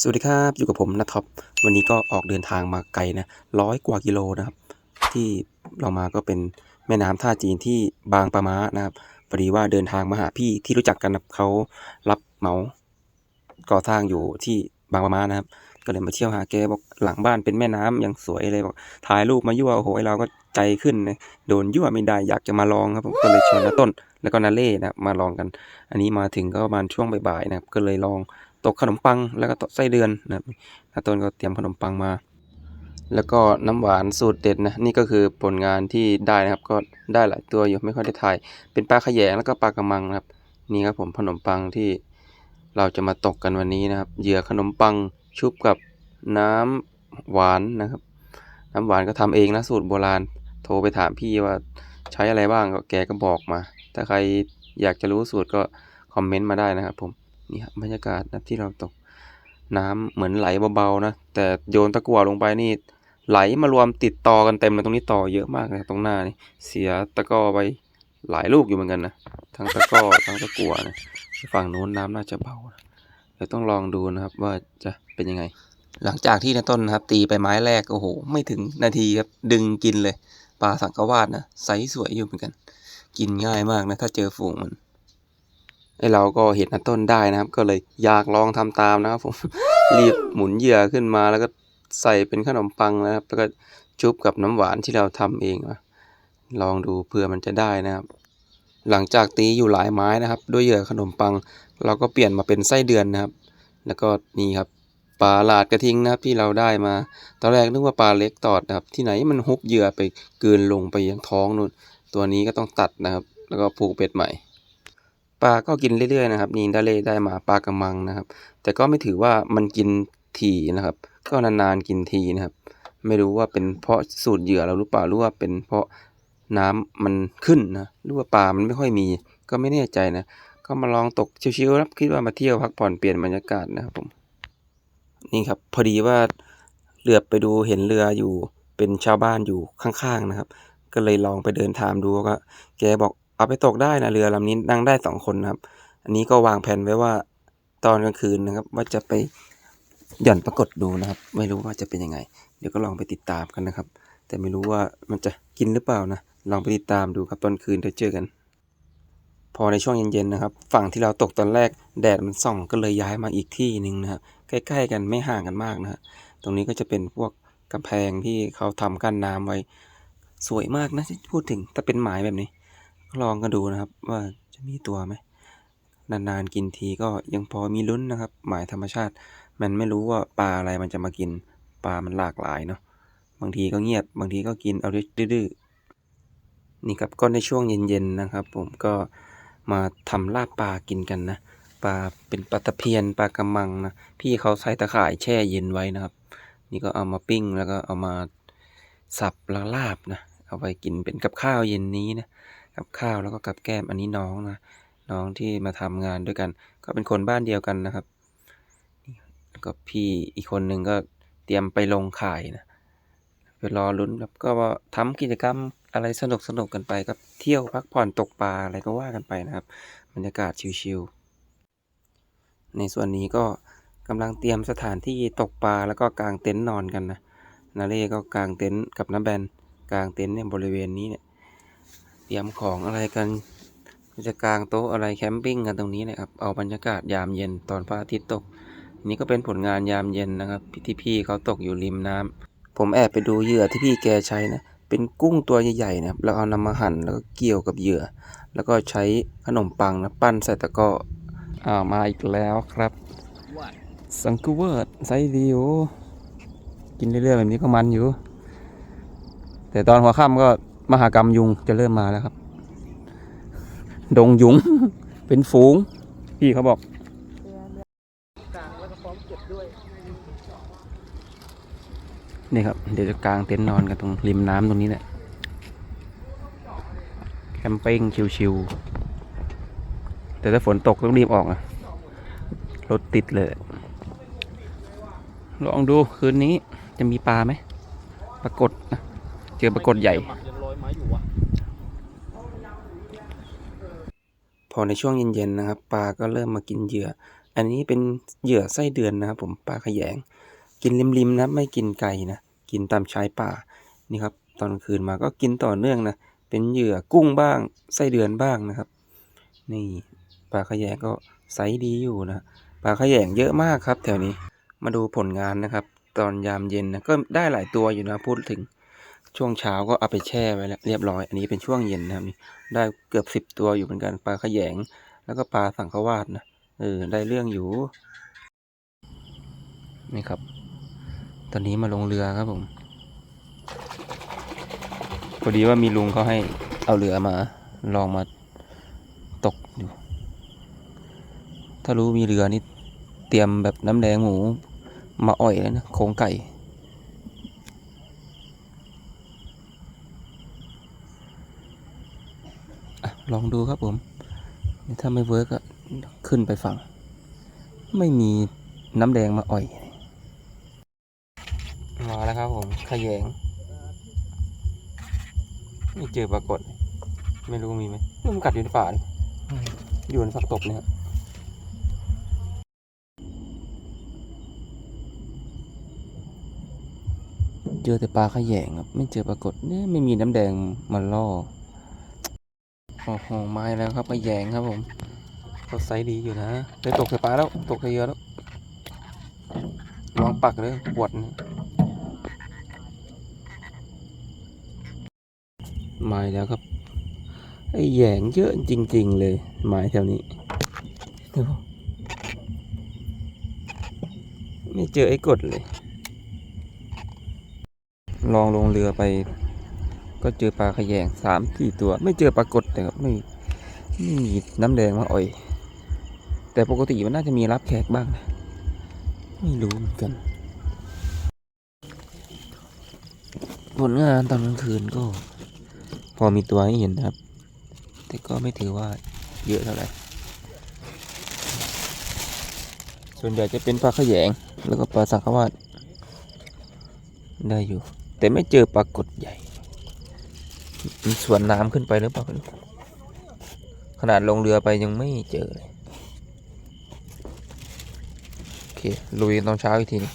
สวัสดีครับ อยู่กับผมนะท็อป วันนี้ก็ออกเดินทางมาไกลนะร้อยกว่ากิโลนะครับ ที่เรามาก็เป็นแม่น้ำท่าจีนที่บางปะมานะครับพอดีว่าเดินทางมาหาพี่ที่รู้จักกันนะครับเขารับเหมาก่อสร้างอยู่ที่บางปะมานะครับ ก็เลยมาเที่ยวหาแกบอกหลังบ้านเป็นแม่น้ำยังสวยเลยบอกถ่ายรูปมายั่วโอ้โหเราก็ใจขึ้นนะโดนยั่วไม่ได้อยากจะมาลองครับผมก็เลยชวนน้าต้น แล้วก็นาเล่นะครับมาลองกัน อันนี้มาถึงก็ประมาณช่วงบ่ายๆนะครับก็เลยลองตกขนมปังแล้วก็ตกไส้เดือนนะครับนาต้นก็เตรียมขนมปังมา แล้วก็น้ำหวานสูตรเด็ดนะนี่ก็คือผลงานที่ได้นะครับก็ได้หลายตัวอยู่ไม่ค่อยได้ถ่าย เป็นปลาขยงแล้วก็ปลากระมังนะครับ นี่ครับผมขนมปังที่เราจะมาตกกันวันนี้นะครับ เหยื่อขนมปังชุบกับน้ำหวานนะครับ น้ำหวานก็ทำเองนะสูตรโบราณ โทรไปถามพี่ว่าใช้อะไรบ้างก็แกก็บอกมา ถ้าใครอยากจะรู้สูตรก็คอมเมนต์มาได้นะครับผมนี่บรรยากาศนะที่เราตกน้ำเหมือนไหลเบาๆนะ แต่โยนตะกั่วลงไปนี่ ไหลมารวมติดต่อกันเต็มเลยตรงนี้ต่อเยอะมากเลยตรงหน้านี่เสียตะกร้อไปหลายลูกอยู่เหมือนกันนะทั้งตะกร้อทั้งตะกั่วนะฝั่งนู้นน้ำน่าจะเบานะเดี๋ยวต้องลองดูนะครับว่าจะเป็นยังไง หลังจากที่ในต้นนะครับ ตีไปไม้แรกโอ้โห ไม่ถึงนาทีครับดึงกินเลยปลาสังกวาดนะไซส์สวยอยู่เหมือนกัน กินง่ายมากนะ ถ้าเจอฝูงมันไอเราก็เห็นนะต้นได้นะครับ ก็เลยอยากลองทำตามนะครับผมรีบหมุนเหยื่อขึ้นมาแล้วก็ใส่เป็นขนมปังนะครับ แล้วก็ชุบกับน้ำหวานที่เราทำเองนะลองดูเผื่อมันจะได้นะครับ หลังจากตีอยู่หลายไม้นะครับ ด้วยเหยื่อขนมปัง เราก็เปลี่ยนมาเป็นไส้เดือนนะครับ แล้วก็นี่ครับปลาหลาดกระทิงนะครับที่เราได้มา ตอนแรกนึกว่าปลาเล็กตอดนะครับ ที่ไหนมันฮุบเหยื่อไปกลืนลงไปยังท้องนู่น ตัวนี้ก็ต้องตัดนะครับ แล้วก็ผูกเบ็ดใหม่ปลาก็กินเรื่อยๆนะครับ นี่ได้เลได้มาปลากระมังนะครับ แต่ก็ไม่ถือว่ามันกินทีนะครับ ก็นานๆกินทีนะครับ ไม่รู้ว่าเป็นเพราะสูตรเหยื่อเราหรือเปล่าหรือว่าเป็นเพราะน้ำมันขึ้นนะหรือว่าปลามันไม่ค่อยมี ก็ไม่แน่ใจนะก็มาลองตกชิวๆครับคิดว่ามาเที่ยวพักผ่อนเปลี่ยนบรรยากาศนะครับผมนี่ครับ พอดีว่าเหลือบไปดูเห็นเรืออยู่เป็นชาวบ้านอยู่ข้างๆนะครับ ก็เลยลองไปเดินถามดูก็แกบอกเอาไปตกได้นะเรือลำนี้นั่งได้สองคนนะครับ อันนี้ก็วางแผนไว้ว่าตอนกลางคืนนะครับ ว่าจะไปหย่อนปรากฏดูนะครับ ไม่รู้ว่าจะเป็นยังไง เดี๋ยวก็ลองไปติดตามกันนะครับ แต่ไม่รู้ว่ามันจะกินหรือเปล่านะลองไปติดตามดูครับตอนคืนเดี๋ยวเจอกัน พอในช่วงเย็นๆนะครับ ฝั่งที่เราตกตอนแรกแดดมันส่องก็เลยย้ายมาอีกที่หนึ่งนะครับใกล้ ๆ กันไม่ห่างกันมากนะตรงนี้ก็จะเป็นพวกกำแพงที่เขาทำกั้นน้ำไว้ สวยมากนะที่พูดถึงถ้าเป็นหมายแบบนี้ ลองกันดูนะครับ ว่าจะมีตัวไหมนานๆกินทีก็ยังพอมีลุ้นนะครับ หมายธรรมชาติ มันไม่รู้ว่าปลาอะไรมันจะมากินปลามันหลากหลายเนาะบางทีก็เงียบ บางทีก็กินเอาดื้อๆนี่ครับก็ในช่วงเย็นๆนะครับ ผมก็มาทำลาบปลากินกันนะปลาเป็นปลาตะเพียนปลากระมังนะพี่เขาใส่ตะข่ายแช่เย็นไว้นะครับ นี่ก็เอามาปิ้งแล้วก็เอามาสับแล้วลาบนะ เอาไปกินเป็นกับข้าวเย็นนี้นะกับข้าวแล้วก็กับแก้มอันนี้น้องนะน้องที่มาทำงานด้วยกัน ก็เป็นคนบ้านเดียวกันนะครับแล้วก็พี่อีกคนหนึ่งก็เตรียมไปลงข่ายนะไปรอลุ้นครับก็ทำกิจกรรมอะไรสนุกสนุกกันไปครับเที่ยวพักผ่อนตกปลาอะไรก็ว่ากันไปนะครับบรรยากาศชิลๆในส่วนนี้ก็กำลังเตรียมสถานที่ตกปลาแล้วก็กางเต็นท์นอนกันนะนาเล่ก็กางเต็นท์กับน้าแบน กางเต็นท์เนี่ยบริเวณนี้เนี่ยเตรียมของอะไรกันจะกางโต๊ะอะไรแคมปิ้งกันตรงนี้นะครับ เอาบรรยากาศยามเย็นตอนพระอาทิตย์ตก นี่ก็เป็นผลงานยามเย็นนะครับที่พี่เขาตกอยู่ริมน้ำผมแอบไปดูเหยื่อที่พี่แกใช้นะ เป็นกุ้งตัวใหญ่ๆนะครับแล้วเอานำมาหั่นแล้วก็เกี่ยวกับเหยื่อ แล้วก็ใช้ขนมปังนะปั้นใส่ตะกร้ออ่ามาอีกแล้วครับสังกูเวิร์ดไซดีอกินเรื่อยๆแบบนี้ก็มันอยู่ แต่ตอนหัวค่ำก็มหากรรมยุงจะเริ่มมาแล้วครับ ดงยุง เป็นฝูง พี่เขาบอกนี่ครับ เดี๋ยวจะกางเต็นท์นอนกันตรงริมน้ำตรงนี้แหละแคมปิ้งชิวๆแต่ถ้าฝนตกต้องรีบออกนะรถติดเลย ลองดูคืนนี้จะมีปลาไหมปรากฏนะ เจอปรากฏใหญ่ พอในช่วงเย็นๆนะครับปลาก็เริ่มมากินเหยื่อ อันนี้เป็นเหยื่อไส้เดือนนะครับผมปลาขยง กินริมๆนะไม่กินไก่นะกินตามชายป่านี่ครับตอนคืนมาก็กินต่อเนื่องนะเป็นเหยื่อกุ้งบ้างไส้เดือนบ้างนะครับ นี่ปลาขยงก็ไซส์ดีอยู่นะปลาขยงเยอะมากครับ แถวนี้มาดูผลงานนะครับ ตอนยามเย็นนะก็ได้หลายตัวอยู่นะพูดถึง ช่วงเช้าก็เอาไปแช่ไว้แล้วเรียบร้อย อันนี้เป็นช่วงเย็นนะครับนี่ได้เกือบสิบตัวอยู่เหมือนกันปลาขยง แล้วก็ปลาสังขวาดนะเออได้เรื่องอยู่นี่ครับ ตอนนี้มาลงเรือครับผมพอดีว่ามีลุงเขาให้เอาเรือมา ลองมาตกอยู่ ถ้ารู้มีเรือนี่เตรียมแบบน้ำแดงหมูมาอ่อยแล้วนะโครงไก่ อะ ลองดูครับผม ถ้าไม่เวิร์กก็ขึ้นไปฝั่ง ไม่มีน้ำแดงมาอ่อย มาแล้วครับผมขยงไม่เจอปรากฏ ไม่รู้มีไหมนี่มันกัดอยู่ในป่านี่อยู่ในฝักตบเนี่ยครับเจอแต่ปลาขยงครับ ไม่เจอปรากฏเนี่ยไม่มีน้ำแดงมาล่อ โอ้โหไม้แล้วครับขยงครับผมก็ไซส์ดีอยู่นะได้ตกใส่ปลาแล้วตกใส่เยอะแล้วลองปักเลยปวดไม้แล้วครับไอ้แยงเยอะจริง ๆ เลยไม้แถวนี้ดูไม่เจอไอ้กดเลย ลองลงเรือไป ก็เจอปลาขยงสามสี่ตัว ไม่เจอปลากดเลยครับไม่ไม่มีน้ำแดงมาอ่อย แต่ปกติมันน่าจะมีรับแขกบ้างนะไม่รู้เหมือนกัน ผลงานตอนกลางคืนก็ พอมีตัวให้เห็นนะครับ แต่ก็ไม่ถือว่าเยอะเท่าไหร่ส่วนใหญ่จะเป็นปลาขยง แล้วก็ปลาสังขวาดได้อยู่ แต่ไม่เจอปลากดใหญ่ มีสวนน้ำขึ้นไปหรือเปล่าขนาดลงเรือไปยังไม่เจอเลย โอเค ลุยตอนเช้าอีกทีนึง